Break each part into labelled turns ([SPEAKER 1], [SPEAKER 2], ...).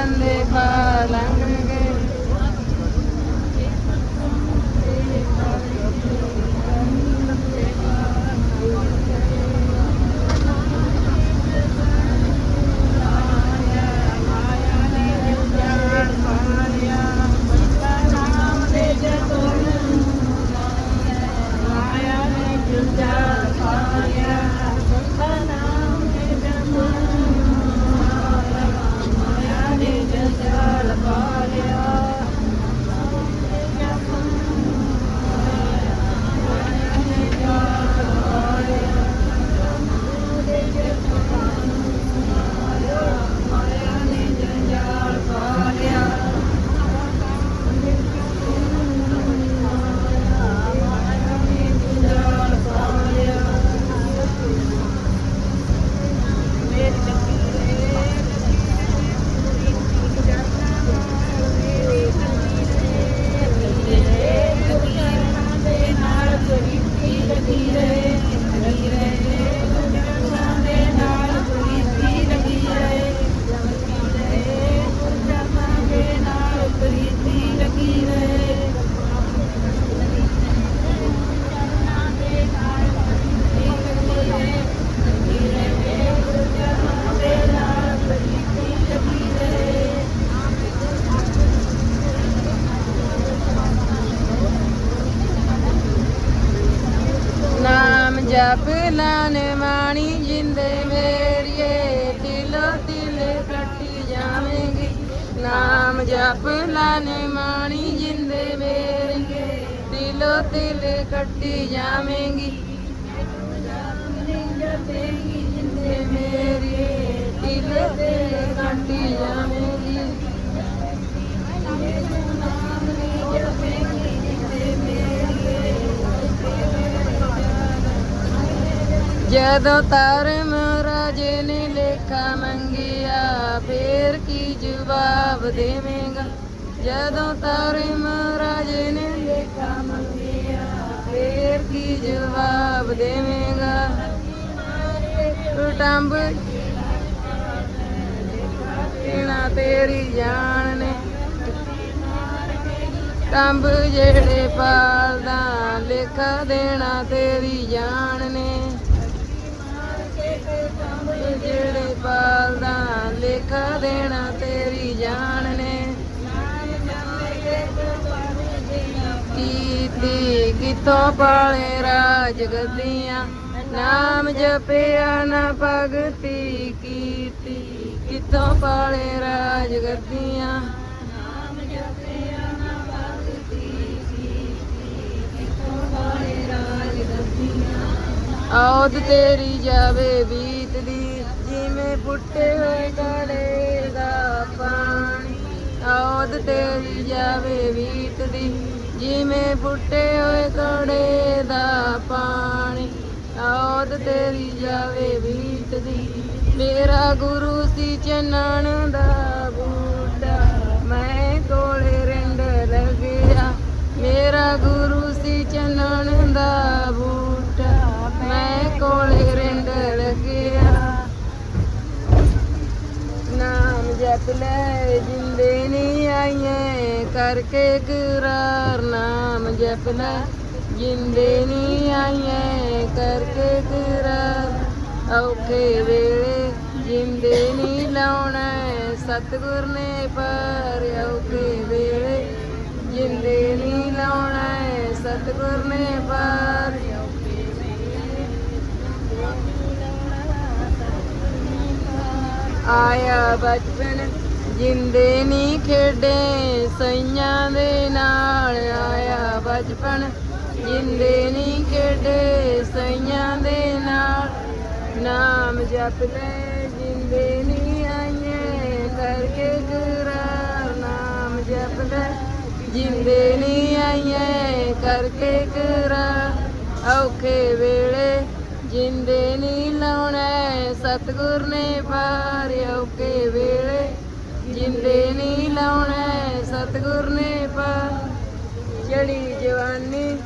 [SPEAKER 1] ਧਰਮੀ ਬੰਦੇ ਪਾਰ ਜਪ ਲਾਨ ਮਾਣੀ ਜਿੰਦੇ ਮੇਰੀਏ ਦਿਲੋ ਦਿਲ ਕੱਟੀ ਜਾਵੇਂਗੀ। ਨਾਮ ਜਪ ਲਾਨ ਮਾਣੀ ਜਿੰਦੇ ਮੇਰੀਏ ਦਿਲੋ ਦਿਲ ਕੱਟੀ ਜਾਵੇਂਗੀ। ਜਪੇਗੀ ਜਿੰਦੇ ਮੇਰੀਏ ਦਿਲ ਦਿਲ ਕੱਟੀ ਜਾਵੇਂਗੀ ਨਾਮ ਨਹੀਂ ਜਪੇਗੀ ਜਿੰਦੇ ਮੇਰੀਏ ਜਦੋਂ ਧਰਮ ਮਹਾਰਾਜੇ ਨੇ ਲੇਖਾ ਮੰਗਿਆ, ਫੇਰ ਕੀ ਜਵਾਬ ਦੇਵੇਂਗਾ? ਜਦੋਂ ਧਰਮ ਮਹਾਰਾਜੇ ਨੇ ਲੇਖਾ ਮੰਗਿਆ, ਫੇਰ ਕੀ ਜਵਾਬ ਦੇਵੇਂਗਾ? ਟੰਬ ਦੇਣਾ ਤੇਰੀ ਜਾਨ ਨੇ। ਟੰਬ ਜਿਹੜੇ ਪਾਲਦਾ, ਲੇਖਾ ਦੇਣਾ ਤੇਰੀ ਜਾਨ ਨੇ ਜਿਹੜੇ ਪਾਲਦਾ ਲੇਖਾ ਦੇਣਾ ਤੇਰੀ ਜਾਨ ਨੇ। ਕੀਤੀ ਕਿਥੋਂ ਪਾਲੇ ਰਾਜ ਗੱਦੀਆਂ। ਨਾਮ ਜਪਿਆ ਨਾ ਭਗਤੀ ਕੀਤੀ। ਕਿਥੋਂ ਪਾਲੇ ਰਾਜ ਗੱਦੀਆਂ। ਨਾਮ ਤੇਰੀ ਜਾਵੇ ਵੀ।
[SPEAKER 2] ਜਿਵੇਂ ਹੋਏ ਘੜੇ ਦਾ ਪਾਣੀ। ਆਉਦ ਤੇਰੀ ਜਾਵੇ ਬੀਤਦੀ ਜਿਵੇਂ ਫੁੱਟੇ ਹੋਏ ਘੜੇ ਦਾ ਪਾਣੀ। ਆਉਦ ਤੇਰੀ ਜਾਵੇ ਬੀਤਦੀ ਮੇਰਾ ਗੁਰੂ ਸੀ ਚੰਨਣ ਦਾ ਬੂਟਾ। ਮੈਂ ਕੋਲੇ ਰੰਡ ਲੱਗਿਆ, ਮੇਰਾ ਗੁਰੂ ਸੀ ਚੰਨਣ ਦਾ ਬੂਟਾ। ਮੈਂ ਕੋਲੇ ਰੰਡ ਲੱਗਿਆ ਨਾਮ ਜਪ ਲੈ ਜਿੰਦੇ ਨਹੀਂ ਆਈਏ ਕਰਕੇ ਕਰਾਰ ਨਾਮ ਜਪ ਲੈ। ਜਿੰਦੇ ਨਹੀਂ ਆਈਏ ਕਰਕੇ ਕਰਾਰ। ਔਖੇ ਵੇਲੇ ਜਿੰਦੇ ਨਹੀਂ ਲਾਉਣਾ ਸਤਗੁਰ ਨੇ ਪਰ। ਔਖੇ ਵੇਲੇ ਜਿੰਦੇ ਨਹੀਂ ਲਾਉਣਾ ਸਤਗੁਰ ਨੇ ਪਰ ਔਖੇ ਵੇਲੇ ਆਇਆ ਬਚਪਨ, ਜਿੰਦੇ ਨਹੀਂ ਖੇਡੇ, ਸਈਆਂ ਦੇ ਨਾਲ ਆਇਆ ਬਚਪਨ। ਜਿੰਦੇ ਨਹੀਂ ਖੇਡੇ, ਸਈਆਂ ਦੇ ਨਾਲ। ਨਾਮ ਜਪ ਲੈ, ਜਿੰਦੇ ਨਹੀਂ ਆਈਏ, ਕਰਕੇ ਕਰਾਰ। ਨਾਮ ਜਪ ਲੈ, ਜਿੰਦੇ ਨਹੀਂ ਆਈਏ, ਕਰਕੇ ਕਰਾਰ। ਔਖੇ ਵੇਲੇ ਜਿੰਦੇ ਨਹੀਂ ਲਾਉਣਾ, ਸਤਗੁਰ ਨੇ ਪਾਰ ਔਕੇ ਵੇਲੇ। ਜਿੰਦੇ ਨਹੀਂ ਲਾਉਣਾ, ਸਤਗੁਰ ਨੇ ਪਾਰ ਚੜੀ ਜਵਾਨੀ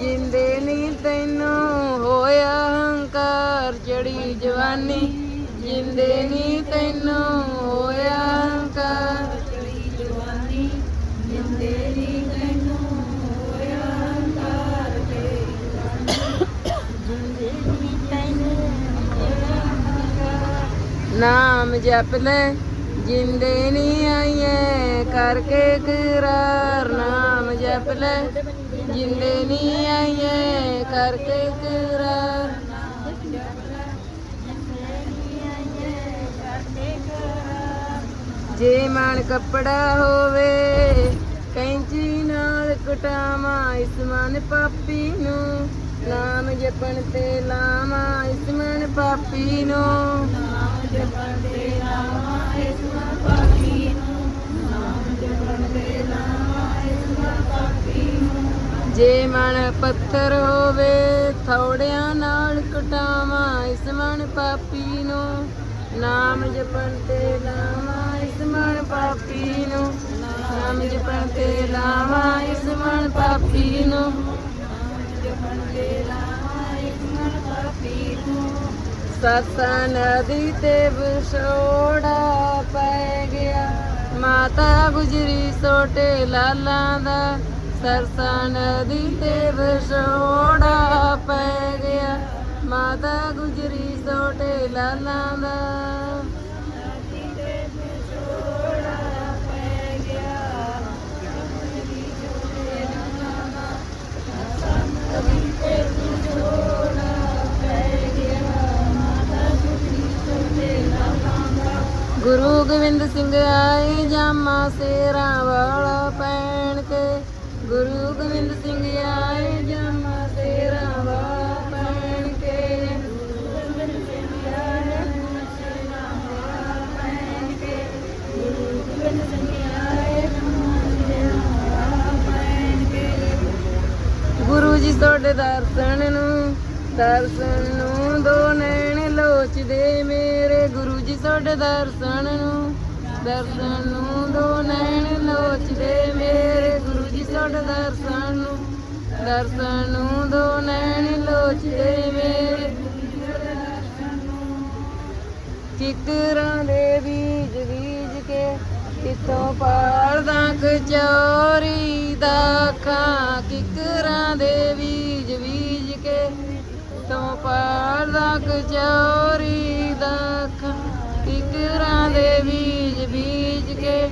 [SPEAKER 2] ਜਿੰਦੇ ਨਹੀਂ ਤੈਨੂੰ ਹੋਇਆ ਹੰਕਾਰ ਚੜੀ ਜਵਾਨੀ ਜਿੰਦੇ ਨਹੀਂ ਤੈਨੂੰ ਹੋਇਆ ਹੰਕਾਰ ਚੜੀ ਜਵਾਨੀ ਜਿੰਦੇ ਨਹੀਂ ਤੈਨੂੰ ਹੋਇਆ ਹੰਕਾਰ ਨਾਮ ਜਪ ਲੈ, ਜਿੰਦੇ ਨਹੀਂ ਆਈਏ ਕਰਕੇ ਕਰਾਰ ਨਾਮ ਜਪ ਲੈ, ਜਿੰਦੇ ਨਹੀਂ ਆਈਏ ਕਰਕੇ ਕਰਾਰ ਜੇ ਮਨ ਕੱਪੜਾ ਹੋਵੇ, ਕੈਂਚੀ ਨਾਲ ਕਟਾਵਾਂ ਇਸ ਮਨ ਪਾਪੀ ਨੂੰ। ਨਾਮ ਜਪਣ ਤੇ ਲਾਵਾਂ ਇਸ ਮਨ ਪਾਪੀ ਨੂੰ। ਨਾਮ ਜਪਣ ਤੇ ਲਾਵਾਂ ਇਸ ਮਨ ਪਾਪੀ ਨੂੰ। ਨਾਮ ਜਪਣ ਤੇ ਲਾਵਾਂ ਜੇ ਮਨ ਪੱਥਰ ਹੋਵੇ ਥੋੜਿਆਂ ਨਾਲ ਕਟਾਵਾਂ ਇਸ ਮਨ ਪਾਪੀ ਨੂੰ। ਨਾਮ ਜਪਣ ਤੇ ਲਾਵਾਂ ਇਸ ਮਨ ਪਾਪੀ ਨੂੰ। ਨਾਮ ਜਪਣ ਤੇ ਲਾਵਾਂ ਇਸ ਮਨ ਪਾਪੀ ਨੂੰ। ਸਤਸਾ ਨਦੀ ਤੇ ਵਿਛੋੜਾ ਪੈ ਗਿਆ। ਮਾਤਾ ਗੁਜਰੀ ਸੋਟੇ ਲਾਲਾਂ ਦਾ ਸਰਸਾ ਨਦੀ ਤੇ ਵਿਛੋੜਾ ਪੈ ਗਿਆ। ਮਾਤਾ ਗੁਜਰੀ ਸੋਟੇ ਲਾਲਾਂ ਦਾ ਗੁਰੂ ਗੋਬਿੰਦ ਸਿੰਘ ਆਏ ਜਾਮਾ ਸੇਰਾਂ ਵਾਲਾ ਪੈਣ ਕੇ। ਗੁਰੂ ਗੋਬਿੰਦ ਸਿੰਘ ਆਏ ਜਾਮਾ ਸੇਰਾਂ ਵਾਲਾ ਪੈਣ ਕੇ। ਗੁਰੂ ਜੀ ਤੁਹਾਡੇ ਦਰਸ਼ਨ ਨੂੰ ਦਰਸ਼ਨ ਨੂੰ ਦੋਨੇ ਲੋਚਦੇ ਮੇਰੇ ਗੁਰੂ ਜੀ ਤੁਹਾਡੇ ਦਰਸ਼ਨ ਨੂੰ ਦਰਸ਼ਨ ਨੂੰ ਦੋ ਨੈਣ ਲੋਚਦੇ ਮੇਰੇ ਗੁਰੂ ਜੀ ਤੁਹਾਡੇ ਦਰਸ਼ਨ ਨੂੰ ਦਰਸ਼ਨ ਨੂੰ ਦੋ ਨੈਣ ਲੋਚਦੇ ਮੇਰੇ ਕਿਕਰਾਂ ਦੇ ਬੀਜ ਬੀਜ ਕੇ ਕਿਤੋਂ ਪਾਲਦਾ ਕਚੌਰੀ ਦਾ ਖਾਂ ਕਿਕਰਾਂ ਦੇ ਬੀਜ ਤੋਂ ਪਾਲਦਾ ਕਚੌਰੀ ਦਾ ਖਾਂ ਕਿਕਰਾਂ ਦੇ ਬੀਜ ਬੀਜ ਕੇ।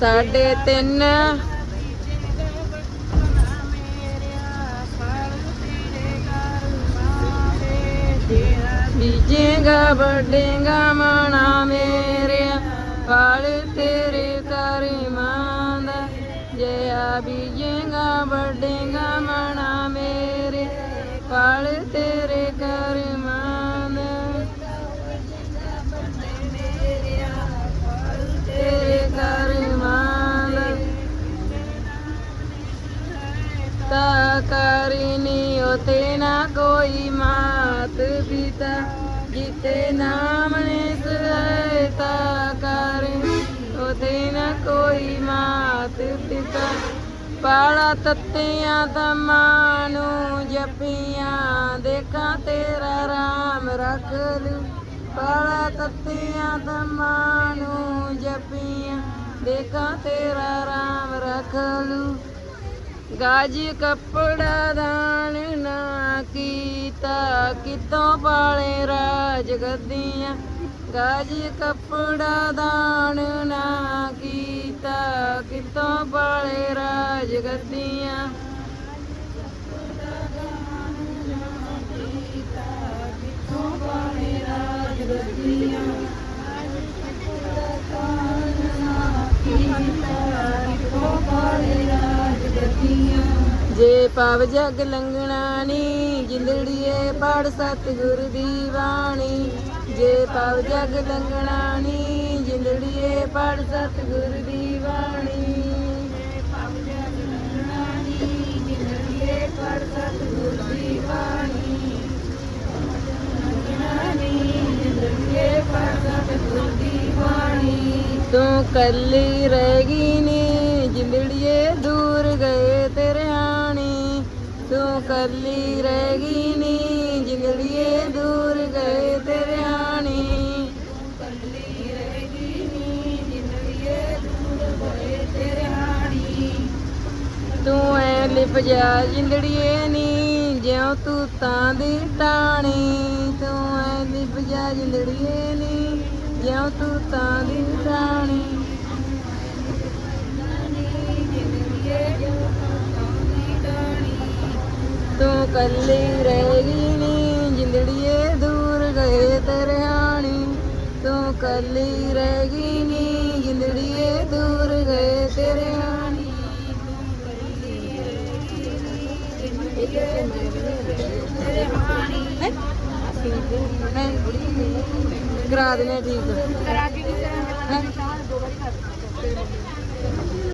[SPEAKER 2] ਸਾਡੇ ਤਿੰਨ ਬੀਜੇਗਾ, ਵੱਡੇਗਾ, ਮਾਣਾ ਮੇਰਿਆ। ਫਲ ਤੇਰੇ ਕਰ ਮਾਂਦਾ ਜੇ ਆ ਬੀਜੇਗਾ ਵੱਡੇਗਾ ਮਣਾ ਮੇਰੇ ਪਲ ਤੇਰੇ ਕਰਮਾਂ ਦੇ ਤੇਰੇ ਕਰਮਾਂ ਦੇ ਤਾ ਕਰਿਨੀ ਉਤੇ ਨਾ ਪਾਲਾ ਤੱਤਿਆਂ ਤਮਾਂ ਨੂੰ ਜਪੀਆਂ, ਦੇਖਾਂ ਤੇਰਾ ਰਾਮ ਰੱਖ ਲੂ। ਪਾਲਾ ਤੱਤਿਆਂ ਤਮਾਂ ਨੂੰ ਜਪੀਆਂ, ਦੇਖਾਂ ਤੇਰਾ ਰਾਮ ਰੱਖ ਲੂ। ਗਾਜ ਕੱਪੜਾ ਦਾਨ ਨਾ ਕੀਤਾ ਕਿਤੋਂ ਪਾਲੇ ਰਾਜ ਗੱਦੀਆਂ। ਗਾਜ ਕੱਪੜਾ ਦਾਨ ਨਾ ਕੀਤਾ ਕਿਤੋਂ ਪਾਲੇ ਰਾਜ ਗੱਦੀਆਂ ਜੇ ਪਵ ਜਗ ਲੰਗਣਾ ਨੀ, ਜਿੰਦੜੀਏ ਪੜ ਸਤਿਗੁਰ ਦੀ ਬਾਣੀ। ਜੇ ਪਵ ਜਗ ਲੰਗਣਾ ਨੀ ਜਿੰਦੜੀਏ ਪੜ ਸਤਿਗੁਰ ਦੀ ਬਾਣੀ ਜੇ ਪਵ ਜਗ ਲੰਘਣਾ ਜਿੰਦੜੀਏ ਪੜ੍ਹ ਸਤਿਗੁਰ ਦੀ ਬਾਣੀ। ਜਿੰਦੜੀਏ ਪੜ੍ਹ ਸਤਿਗੁਰ ਦੀ ਬਾਣੀ। ਤੂੰ ਕੱਲੀ ਰਹਿ ਗਈ ਨੀ, ਜਿੰਦੜੀਏ ਦੂਰ ਗਏ ਤੇਰੇ ਆਣੀ ਤੂੰ ਕੱਲੀ ਬਜਾ ਜਿੰਦੜੀਏ ਨੀ, ਜਿਉ ਤੂੰ ਤਾਂ ਦੀ ਟਾਣੀ, ਤੂੰ ਐ ਲਿਪ ਜਾ ਜਿੰਦੜੀਏ ਨੀ, ਜਿਉ ਤੂੰ ਤਾਂ ਦੀ ਟਾਣੀ। ਤੂੰ ਕੱਲੀ ਰਹਿ ਗਈ ਨੀ, ਜਿੰਦੜੀਏ ਦੂਰ ਗਏ ਤੇਰੇ ਤੂੰ ਕੱਲੀ ਰਹਿ ਗਈ ਨੀ ਕਰਾ ਦੇਣੇ ਠੀਕ
[SPEAKER 1] ਕਰਾ ਕੇ ਕੀ ਕਰਾਂਗੇ? ਦੋ ਵਾਰੀ ਕਰ